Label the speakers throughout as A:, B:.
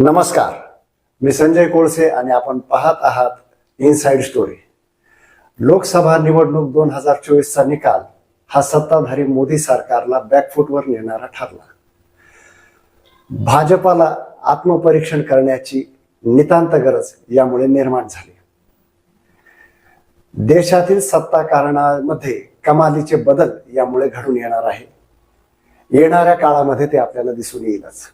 A: नमस्कार मी संजय कोळसे आणि आपण पाहत आहात इनसाइड स्टोरी लोकसभा निवडणूक दोन हजार चोवीसचा निकाल हा सत्ताधारी मोदी सरकारला बॅकफूटवर नेणारा ठरला भाजपाला आत्मपरीक्षण करण्याची नितांत गरज यामुळे निर्माण झाली देशातील सत्ता कारणामध्ये कमालीचे बदल यामुळे घडून येणार आहे येणाऱ्या काळामध्ये ते आपल्याला दिसून येईलच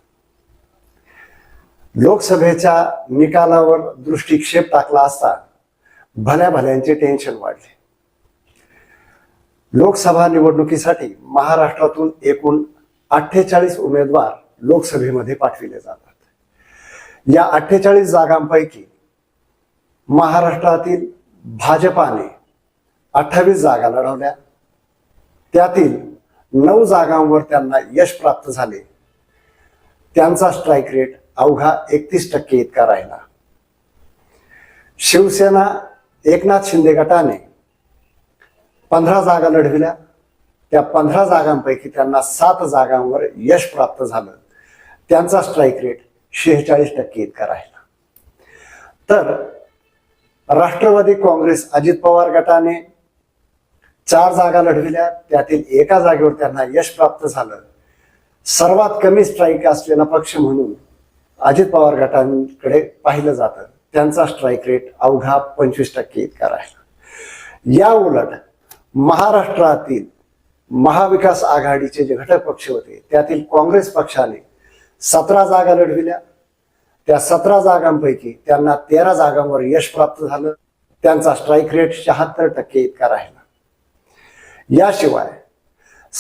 A: लोकसभेच्या निकालावर दृष्टिक्षेप टाकला असता भल्या भल्यांचे टेन्शन वाढले लोकसभा निवडणुकीसाठी महाराष्ट्रातून एकूण अठ्ठेचाळीस उमेदवार लोकसभेमध्ये पाठविले जातात या अठ्ठेचाळीस जागांपैकी महाराष्ट्रातील भाजपाने अठ्ठावीस जागा लढवल्या त्यातील नऊ जागांवर त्यांना यश प्राप्त झाले त्यांचा स्ट्राईक रेट अवघा एकतीस टक्के इतका राहिला शिवसेना एकनाथ शिंदे गटाने पंधरा जागा लढविल्या त्या पंधरा जागांपैकी त्यांना सात जागांवर यश प्राप्त झालं त्यांचा स्ट्राईक रेट शेहेचाळीस टक्के इतका राहिला तर राष्ट्रवादी काँग्रेस अजित पवार गटाने चार जागा लढविल्या त्यातील एका जागेवर त्यांना यश प्राप्त झालं सर्वात कमी स्ट्राईक असलेला पक्ष म्हणून अजित पवार गटांकडे पाहिलं जातं त्यांचा स्ट्राईक रेट अवघा पंचवीस टक्के इतका राहिला या उलट महाराष्ट्रातील महाविकास आघाडीचे जे घटक पक्ष होते त्यातील काँग्रेस पक्षाने सतरा जागा लढविल्या त्या सतरा जागांपैकी त्यांना तेरा जागांवर यश प्राप्त झालं त्यांचा स्ट्राईक रेट शहात्तर टक्के इतका राहिला याशिवाय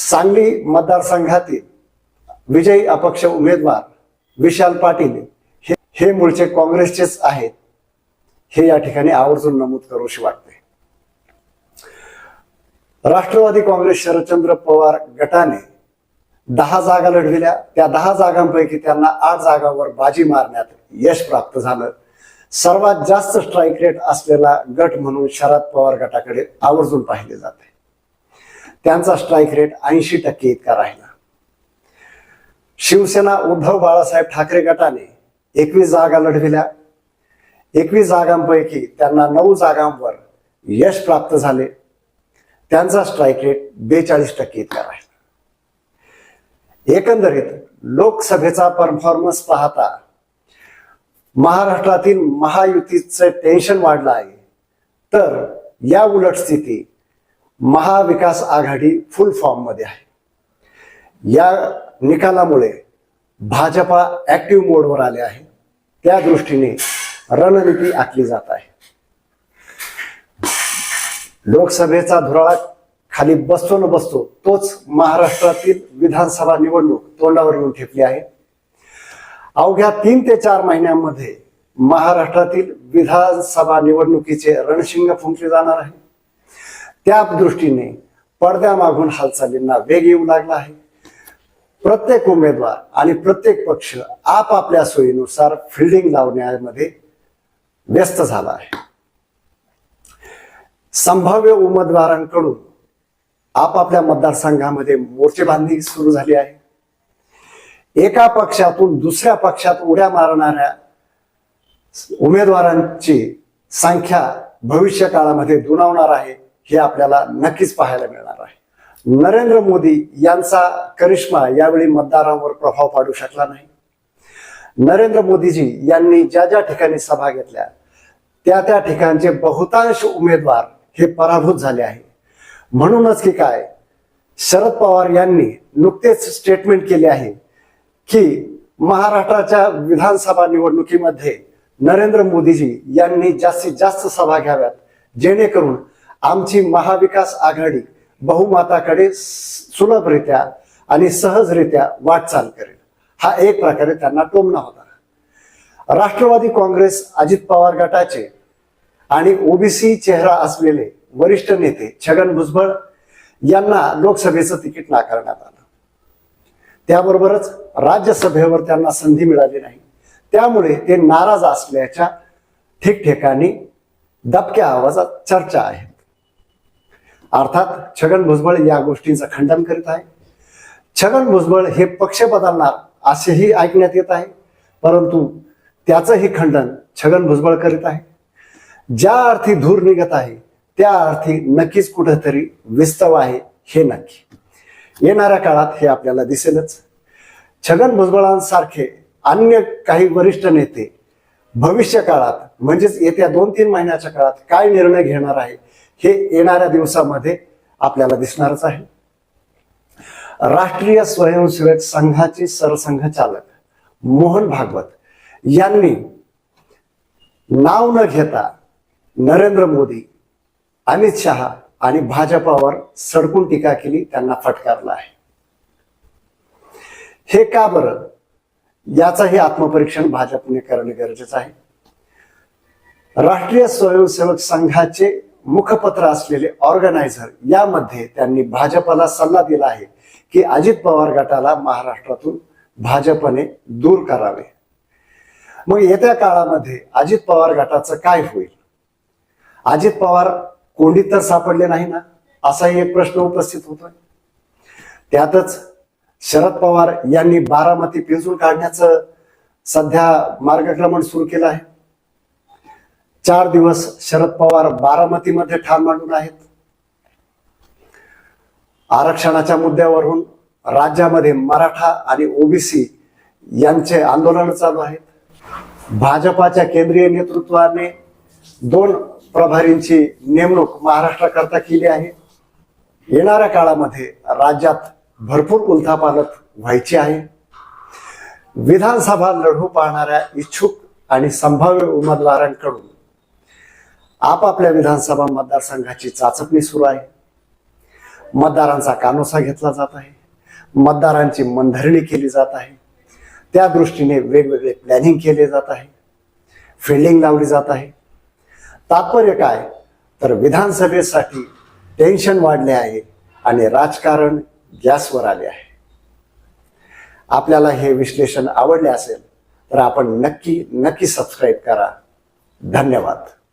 A: सांगली मतदारसंघातील विजयी अपक्ष उमेदवार विशाल पाटील हे हे मूळचे काँग्रेसचेच आहेत हे या ठिकाणी आवर्जून नमूद करूशी वाटते राष्ट्रवादी काँग्रेस शरदचंद्र पवार गटाने दहा जागा लढविल्या त्या दहा जागांपैकी त्यांना आठ जागांवर बाजी मारण्यात यश प्राप्त झालं सर्वात जास्त स्ट्राईक रेट असलेला गट म्हणून शरद पवार गटाकडे आवर्जून पाहिले जाते त्यांचा स्ट्राईक रेट ऐंशी टक्के इतका राहिला शिवसेना उद्धव बाळासाहेब ठाकरे गटाने एकवीस जागा लढविल्या एकवीस जागांपैकी त्यांना नऊ जागांवर यश प्राप्त झाले त्यांचा स्ट्राईक रेट बेचाळीस टक्के इतका राहिला एकंदरीत लोकसभेचा परफॉर्मन्स पाहता महाराष्ट्रातील महायुतीचं टेन्शन वाढलं आहे तर या उलट स्थिती महाविकास आघाडी फुल फॉर्म मध्ये आहे या निकालामुळे भाजपा ऍक्टिव्ह मोडवर आले आहे त्या दृष्टीने रणनीती आखली जात आहे लोकसभेचा धुराळा खाली बसतो न बसतो तोच महाराष्ट्रातील विधानसभा निवडणूक तोंडावर येऊन ठेपली आहे अवघ्या तीन ते चार महिन्यांमध्ये महाराष्ट्रातील विधानसभा निवडणुकीचे रणशिंग फुंकले जाणार आहे त्या दृष्टीने पडद्यामागून हालचालींना वेग येऊ लागला आहे प्रत्येक उमेदवार आणि प्रत्येक पक्ष आपापल्या सोयीनुसार फिल्डिंग लावण्यामध्ये व्यस्त झाला आहे संभाव्य उमेदवारांकडून आपापल्या मतदारसंघामध्ये मोर्चेबांधणी सुरू झाली आहे एका पक्षातून दुसऱ्या पक्षात उड्या मारणाऱ्या उमेदवारांची संख्या भविष्य काळामध्ये दुणावणार आहे हे आपल्याला नक्कीच पाहायला मिळणार आहे नरेंद्र मोदी यांचा करिश्मा यावेळी मतदारांवर प्रभाव पाडू शकला नाही नरेंद्र मोदीजी यांनी ज्या ज्या ठिकाणी सभा घेतल्या त्या त्या ठिकाणचे बहुतांश उमेदवार हे पराभूत झाले आहे म्हणूनच की काय शरद पवार यांनी नुकतेच स्टेटमेंट केले आहे की महाराष्ट्राच्या विधानसभा निवडणुकीमध्ये नरेंद्र मोदीजी यांनी जास्तीत जास्त सभा घ्याव्यात जेणेकरून आमची महाविकास आघाडी बहुमताकडे सुलभरित्या आणि सहजरित्या वाटचाल करेल हा एक प्रकारे त्यांना टोमना होता राष्ट्रवादी काँग्रेस अजित पवार गटाचे आणि ओबीसी चेहरा असलेले वरिष्ठ नेते छगन भुजबळ यांना लोकसभेचं तिकीट नाकारण्यात आलं त्याबरोबरच राज्यसभेवर त्यांना संधी मिळाली नाही त्यामुळे ते नाराज असल्याच्या ठिकठिकाणी दबक्या आवाजात चर्चा आहेत अर्थात छगन भुजबळ या गोष्टींचं खंडन करीत आहे छगन भुजबळ हे पक्ष बदलणार असेही ऐकण्यात येत आहे परंतु त्याचंही खंडन छगन भुजबळ करीत आहे ज्या अर्थी धूर निघत आहे त्या अर्थी नक्कीच कुठेतरी विस्तव आहे हे नक्की येणाऱ्या काळात हे आपल्याला दिसेलच छगन भुजबळांसारखे अन्य काही वरिष्ठ नेते भविष्य काळात म्हणजेच येत्या दोन तीन महिन्याच्या काळात काय निर्णय घेणार आहे हे येणाऱ्या दिवसामध्ये आपल्याला दिसणारच आहे राष्ट्रीय स्वयंसेवक संघाचे सरसंघचालक मोहन भागवत यांनी नाव न घेता नरेंद्र मोदी अमित शहा आणि भाजपावर सडकून टीका केली त्यांना फटकारला आहे हे का बरं याचंही आत्मपरीक्षण भाजपने करणे गरजेचं आहे राष्ट्रीय स्वयंसेवक संघाचे मुखपत्र असलेले ऑर्गनायझर यामध्ये त्यांनी भाजपाला सल्ला दिला आहे की अजित पवार गटाला महाराष्ट्रातून भाजपने दूर करावे मग येत्या काळामध्ये अजित पवार गटाचं काय होईल अजित पवार कोंडीत तर सापडले नाही ना असाही एक प्रश्न उपस्थित होतोय त्यातच शरद पवार यांनी बारामती पिंजून काढण्याचं सध्या मार्गक्रमण सुरू केलं आहे चार दिवस शरद पवार बारामतीमध्ये ठार मांडून आहेत आरक्षणाच्या मुद्द्यावरून राज्यामध्ये मराठा आणि ओबीसी यांचे आंदोलन चालू आहेत भाजपाच्या केंद्रीय नेतृत्वाने दोन प्रभारींची नेमणूक महाराष्ट्राकरता केली आहे येणाऱ्या काळामध्ये राज्यात भरपूर उलथापालथ व्हायची आहे विधानसभा लढू पाहणाऱ्या इच्छुक आणि संभाव्य उमेदवारांकडून आपापल्या विधानसभा मतदारसंघाची चाचपणी सुरू आहे मतदारांचा कानोसा घेतला जात आहे मतदारांची मनधरणी केली जात आहे त्या दृष्टीने वेगवेगळे प्लॅनिंग केले जात आहे फिल्डिंग लावली जात आहे तात्पर्य काय तर विधानसभेसाठी टेन्शन वाढले आहे आणि राजकारण गॅसवर आले आहे आपल्याला हे विश्लेषण आवडले असेल तर आपण नक्की नक्की सबस्क्राईब करा धन्यवाद